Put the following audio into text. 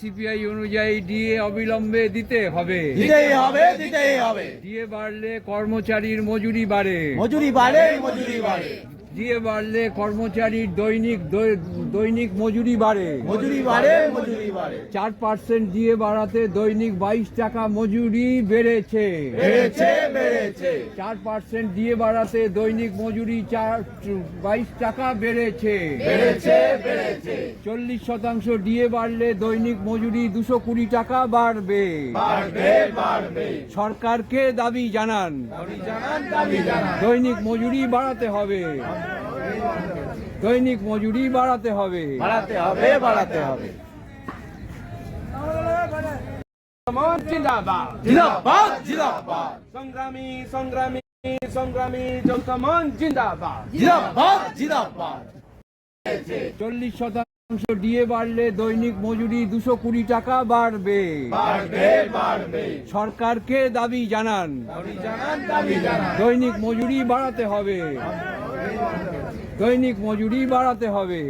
CPI অনুযায়ী DA অবিলম্বে দিতে হবে। দিতেই হবে দিতেই হবে। ডিএ বাড়লে কর্মচারীর মজুরি বাড়ে। মজুরি বাড়ে মজুরি বাড়ে। ডিএ বাড়লে কর্মচারীর দৈনিক দৈনিক মজুরি বাড়ে। মজুরি বাড়ে মজুরি বাড়ে। চার পার্সেন্ট দিয়ে বাড়াতে দৈনিক বাইশ টাকা মজুরি বেড়েছে। বেড়েছে বেড়েছে। চার পার্সেন্ট দিয়ে বাড়াতে দৈনিক মজুরি চার বাইশ টাকা বেড়েছে। বেড়েছে বেড়েছে। চল্লিশ শতাংশ ডিএ বাড়লে দৈনিক মজুরি দুশো কুড়ি টাকা বাড়বে। বাড়বে বাড়বে। সরকারকে দাবি জানান। দাবি জানান দাবি জানান। দৈনিক মজুরি বাড়াতে হবে। দৈনিক মজুরি বাড়াতে হবে। বাড়াতে হবে বাড়াতে হবে। সংগ্রামী সংগ্রামী সংগ্রামী জনকমন জিন্দাবাদ। জিন্দাবাদ জিন্দাবাদ। চল্লিশ শতাংশ ডিএ বাড়লে দৈনিক মজুরি দুশো কুড়ি টাকা বাড়বে। সরকারকে দাবি জানান দাবি জানান। দৈনিক মজুরি বাড়াতে হবে। দৈনিক মজুরি বাড়াতে হবে।